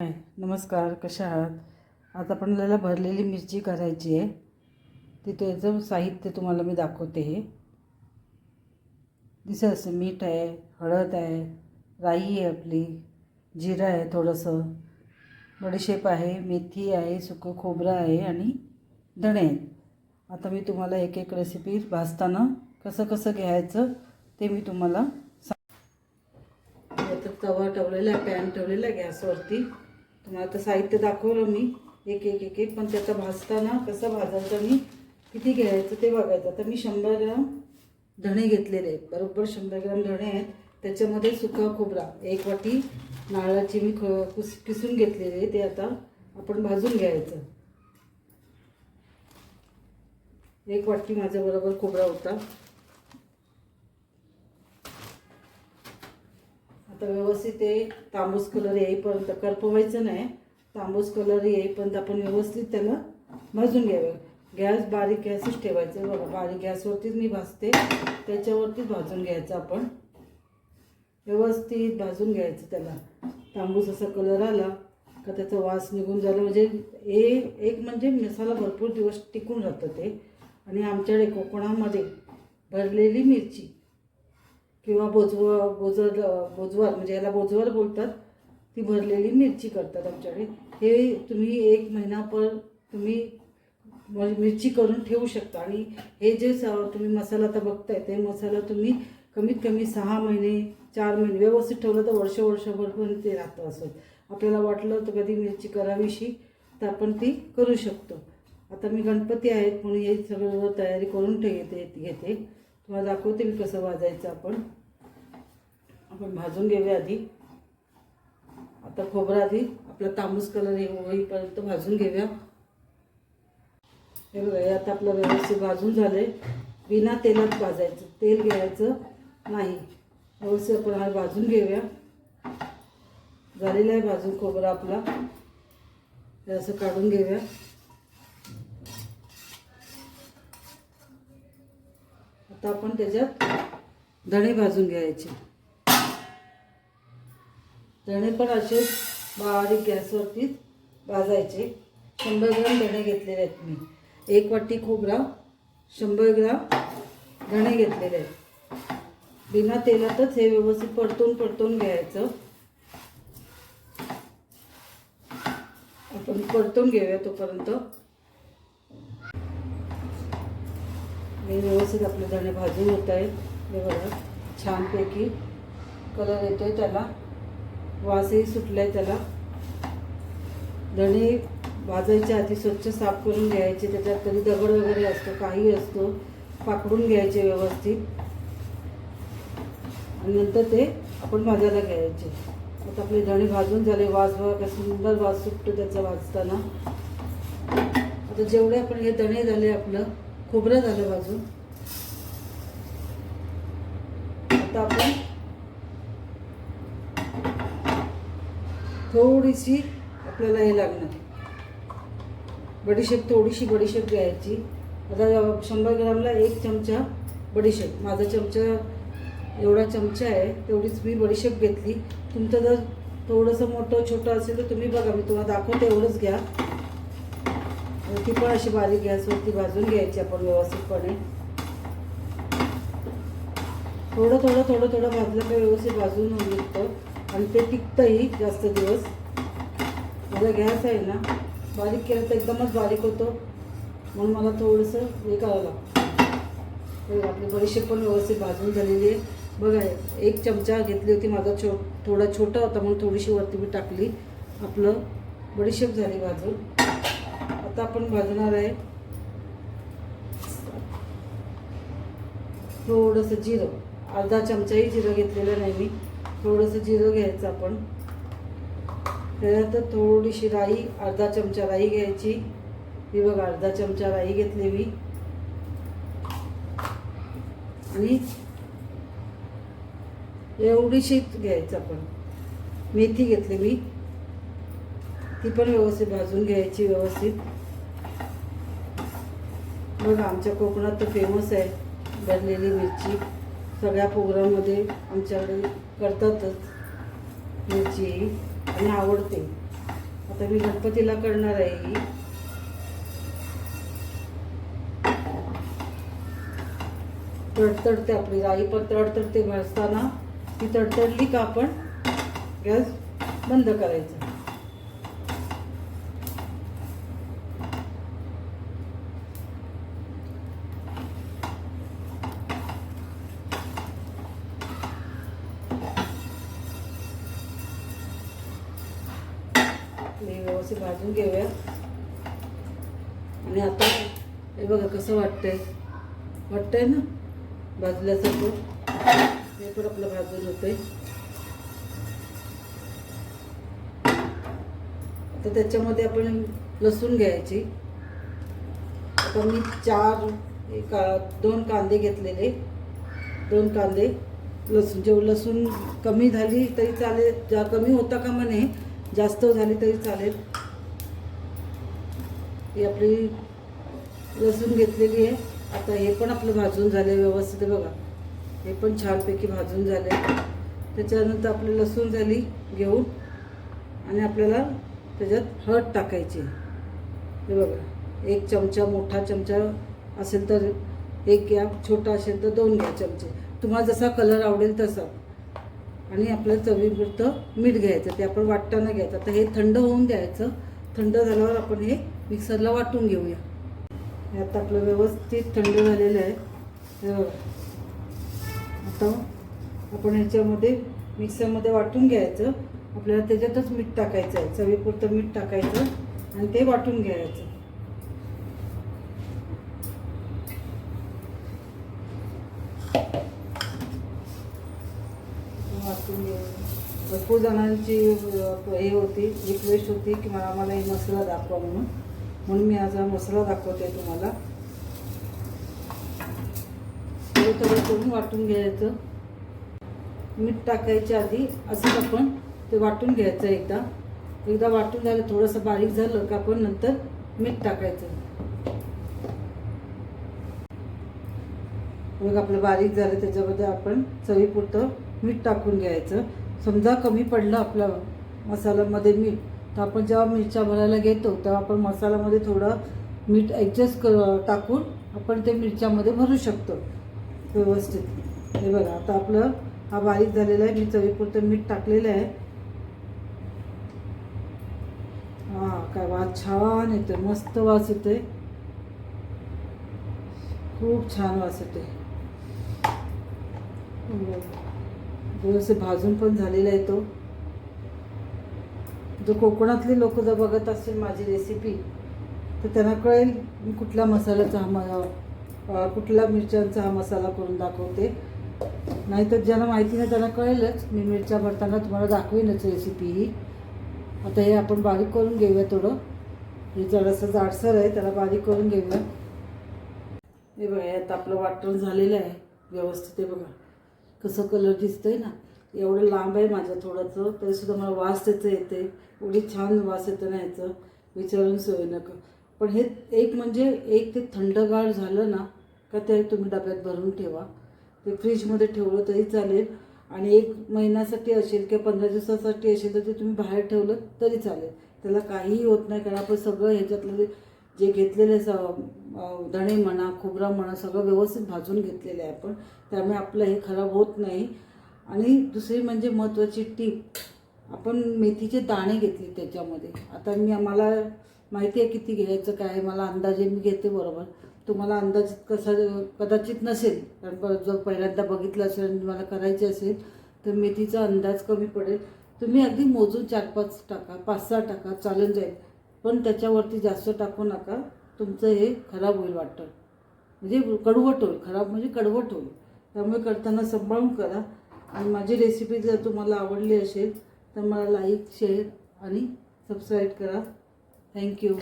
हाय नमस्कार कशा आहात? आता आपल्याला भरलेली मिरची करायची आहे. ती त्याचं साहित्य तुम्हाला मी दाखवते हे. दिसत असं मीठ आहे हळद आहे राई आहे आपली जिरं आहे थोडंसं बडीशेप आहे मेथी आहे सुकं खोबरं आहे आणि धणे आहेत. आता मी तुम्हाला एक एक रेसिपी भाजताना कसं कसं घ्यायचं ते मी तुम्हाला सांग तवा ठेवलेला आहे पॅन ठेवलेला आहे गॅसवरती. तुम्हाला आता साहित्य दाखवलं मी एक एक एक एक पण त्याचा भाजताना कसं भाजायचं मी किती घ्यायचं ते बघायचं. आता मी शंभर ग्राम धणे घेतलेले आहेत बरोबर शंभर ग्राम धणे आहेत. त्याच्यामध्ये सुका खोबरा एक वाटी नारळाची मी ख कुस किसून घेतलेले आहे ते आता आपण भाजून घ्यायचं. एक वाटी माझ्याबरोबर खोबरा होता. आता व्यवस्थित ते तांबूस कलर येईपर्यंत करपवायचं नाही. तांबूस कलर येईपर्यंत आपण व्यवस्थित त्याला भाजून घ्यावे. गॅस बारीक गॅसच ठेवायचं. बघा बारीक गॅसवरतीच मी भाजते. त्याच्यावरतीच भाजून घ्यायचं आपण. व्यवस्थित भाजून घ्यायचं त्याला. तांबूस असा कलर आला का त्याचा वास निघून झाला म्हणजे ए एक म्हणजे मसाला भरपूर दिवस टिकून राहतं ते. आणि आमच्याकडे कोकणामध्ये भरलेली मिरची किंवा बोजव बोजर बोजवार म्हणजे याला बोजवार बोलतात ती भरलेली मिरची करतात आमच्याकडे. हे तुम्ही एक महिना पर तुम्ही म्हणजे मिरची करून ठेवू शकता. आणि हे जे स तुम्ही मसाला आता बघताय ते मसाला तुम्ही कमीत कमी सहा महिने चार महिने व्यवस्थित ठेवलं तर वर्ष वर्षभरपर्यंत पण ते राहतं असं. आपल्याला वाटलं तर कधी मिरची करावीशी तर आपण ती करू शकतो. आता मी गणपती आहेत म्हणून हे सगळं तयारी करून ठेवते घेते. तुम्हाला दाखवते मी कसं वाजायचं आपण. आपण भाजून घेऊया आधी. आता खोबरं आधी आपला तांबूस कलर हे होईपर्यंत भाजून घेऊया. हे बघा हे आता आपलं व्यवस्थित भाजून झालंय. बिना तेलात भाजायचं तेल घ्यायचं नाही. व्यवस्थित आपण हा भाजून घेऊया. झालेला आहे भाजून खोबरं आपला. हे असं काढून घेऊया. आता आपण त्याच्यात धणे भाजून घ्यायचे. धणे पण असे बारीक गॅसवरतीच भाजायचे. शंभर ग्राम धणे घेतलेले आहेत मी. एक वाटी खोबरा शंभर ग्राम धणे घेतलेले आहेत. बिना तेलातच हे व्यवस्थित परतून परतून घ्यायचं. आपण परतून घेऊया तोपर्यंत. हे व्यवस्थित आपले धणे भाजून होत आहेत. हे बघा छानपैकी कलर येतो आहे त्याला. वासही सुटलाय त्याला. धणे भाजायच्या आधी स्वच्छ साफ करून घ्यायचे त्याच्यात कधी दगड वगैरे असतो काही असतो पाकडून घ्यायचे व्यवस्थित. आणि नंतर ते आपण भाजायला घ्यायचे. आता आपले धणे भाजून झाले वास बघा सुंदर वास सुटतो त्याचा वाजताना आता जेवढे आपण हे धणे झाले आपलं खोबरं झालं भाजून. आता आपण थोडीशी आपल्याला हे लागणार. बडीशेप थोडीशी बडीशेप घ्यायची. आता शंभर ग्रामला एक चमचा बडीशेप. माझा चमचा एवढा चमचा आहे तेवढीच मी बडीशेप घेतली. तुमचं जर थोडंसं मोठं छोटं असेल तर तुम्ही बघा मी तुम्हाला दाखवते एवढंच घ्या. ती पण अशी बारीक गॅसवरती भाजून घ्यायची आपण व्यवस्थितपणे. थोडं थोडं थोडं थोडं भाजलं का व्यवस्थित भाजून निघतं. आणि ते टिकतंही जास्त दिवस. माझा गॅस आहे ना बारीक केलं तर एकदमच बारीक होतो. म्हणून मला थोडंसं हे करावं लागतं. आपली बडीशेप पण व्यवस्थित भाजून झालेली आहे बघा एक चमचा घेतली होती माझा छो थोडा छोटा होता म्हणून थोडीशी वरती मी टाकली. आपलं बडीशेप झाली भाजून. आता आपण भाजणार आहे थोडंसं जिरं. अर्धा चमचाही जिरं घेतलेलं नाही मी. थोडंसं जिरं घ्यायचं आपण. त्याच्यात थोडीशी राई अर्धा चमचा राई घ्यायची. मी बघा अर्धा चमचा राई घेतली मी. आणि एवढीशी घ्यायचं आपण. मेथी घेतली मी. ती पण व्यवस्थित भाजून घ्यायची व्यवस्थित. बघा आमच्या कोकणात तर फेमस आहे भरलेली मिरची. सगळ्या प्रोग्राममध्ये आमच्याकडे करतातच मिरची आणि आवडते. आता मी गणपतीला करणार आहे. तडतडते आपली राई पण तडतडते भाजताना ती तडतडली का आपण गॅस बंद करायचा. हे व्यवस्थित भाजून घेऊया. आणि आता हे बघा कसं वाटतंय. वाटतंय ना? भाजल्यासारखं. हे पण आपलं भाजून होतंय. आता त्याच्यामध्ये आपण लसूण घ्यायची. आता मी चार एक दोन कांदे घेतलेले. दोन कांदे. लसूण जेव्हा लसूण कमी झाली तरी चालेल. जा कमी होता का म्हणे जास्त झाली तरी चालेल. ही आपली लसूण घेतलेली आहे. आता हे पण आपलं भाजून झाले व्यवस्थित बघा. हे पण छानपैकी भाजून झाले त्याच्यानंतर आपली लसूण झाली घेऊन आणि आपल्याला त्याच्यात हळद टाकायची हे बघा एक चमचा मोठा चमचा असेल तर एक घ्या छोटा असेल तर दोन घ्या चमचे. तुम्हाला जसा कलर आवडेल तसा. आणि आपल्याला चवीपुरतं मीठ घ्यायचं ते आपण वाटताना घ्यायचं. आता हे थंड होऊन द्यायचं. थंड झाल्यावर आपण हे मिक्सरला वाटून घेऊया. हे आता आपलं व्यवस्थित थंड झालेलं आहे. आता आपण ह्याच्यामध्ये मिक्सरमध्ये वाटून घ्यायचं. आपल्याला त्याच्यातच मीठ टाकायचं आहे. चवीपुरतं मीठ टाकायचं आणि ते वाटून घ्यायचं. भरपूर जणांची हे होती रिक्वेस्ट होती की मला आम्हाला हे मसाला दाखवा म्हणून. म्हणून मी आज हा मसाला दाखवते तुम्हाला. थोडं थोडं करून वाटून घ्यायचं. मीठ टाकायच्या आधी असंच आपण ते वाटून घ्यायचं एकदा. एकदा वाटून झालं थोडंसं बारीक झालं का आपण नंतर मीठ टाकायचं. मग आपलं बारीक झालं त्याच्यामध्ये आपण चवीपुरतं मीठ टाकून घ्यायचं. समजा कमी पडलं आपलं मसाल्यामध्ये मीठ तर आपण जेव्हा मिरच्या भरायला घेतो तेव्हा आपण मसाल्यामध्ये थोडं मीठ ॲडजस्ट कर टाकून आपण ते मिरच्यामध्ये भरू शकतो. व्यवस्थित. हे बघा आता आपलं हा बारीक झालेला आहे. मी चवीपुरतं मीठ टाकलेलं आहे. हा काय वास छान येतो मस्त वास येते खूप छान वास येते व्यवस्थित भाजून पण झालेला आहे तो. जो कोकणातले लोक जर बघत असतील माझी रेसिपी तर त्यांना कळेल मी कुठला मसाल्याचा हा म- कुठला मिरच्यांचा हा मसाला करून दाखवते. नाहीतर ज्यांना माहिती नाही त्यांना कळेलच. मी मिरच्या भरताना तुम्हाला दाखवेनच रेसिपी ही. आता हे आपण बारीक करून घेऊया थोडं. हे जरासं जाडसर आहे त्याला बारीक करून घेऊया. हे बघा आता आपलं वाटण झालेलं आहे. व्यवस्थित आहे बघा. कसं कलर दिसतंय ना एवढं लांब आहे माझं थोडंसं तरीसुद्धा मला वास त्याचं येते एवढी छान वास येतं ना याचं विचारून सोय नका. पण हे एक म्हणजे एक ते थंडगार झालं ना का ते तुम्ही डब्यात भरून ठेवा. ते फ्रीजमध्ये ठेवलं तरी चालेल. आणि एक महिन्यासाठी असेल किंवा पंधरा दिवसासाठी असेल तर ते तुम्ही बाहेर ठेवलं तरी चालेल. त्याला काहीही होत नाही कारण आपण सगळं ह्याच्यातलं जे- घेतलेले स धणे म्हणा खोबरा म्हणा सगळं व्यवस्थित भाजून घेतलेलं आहे आपण. त्यामुळे आपलं हे खराब होत नाही. आणि दुसरी म्हणजे महत्त्वाची टीप आपण मेथीचे दाणे घेतले त्याच्यामध्ये. आता मी आम्हाला माहिती आहे किती घ्यायचं काय मला अंदाजे मी घेते बरोबर. तुम्हाला अंदाज कसा कदाचित नसेल. कारण जर पहिल्यांदा बघितलं असेल आणि मला करायचे असेल तर मेथीचा अंदाज कमी पडेल. तुम्ही अगदी मोजून चार पाच टाका पाच सहा टाका चालून जाईल. पण त्याच्यावरती जास्त टाकू नका. तुमचं हे खराब होईल वाटतं. म्हणजे कडवट होईल खराब म्हणजे कडवट होईल. त्यामुळे करताना सांभाळून करा. आणि माझी रेसिपी जर तुम्हाला आवडली असेल तर मला लाईक शेअर आणि सबस्क्राईब करा. Thank you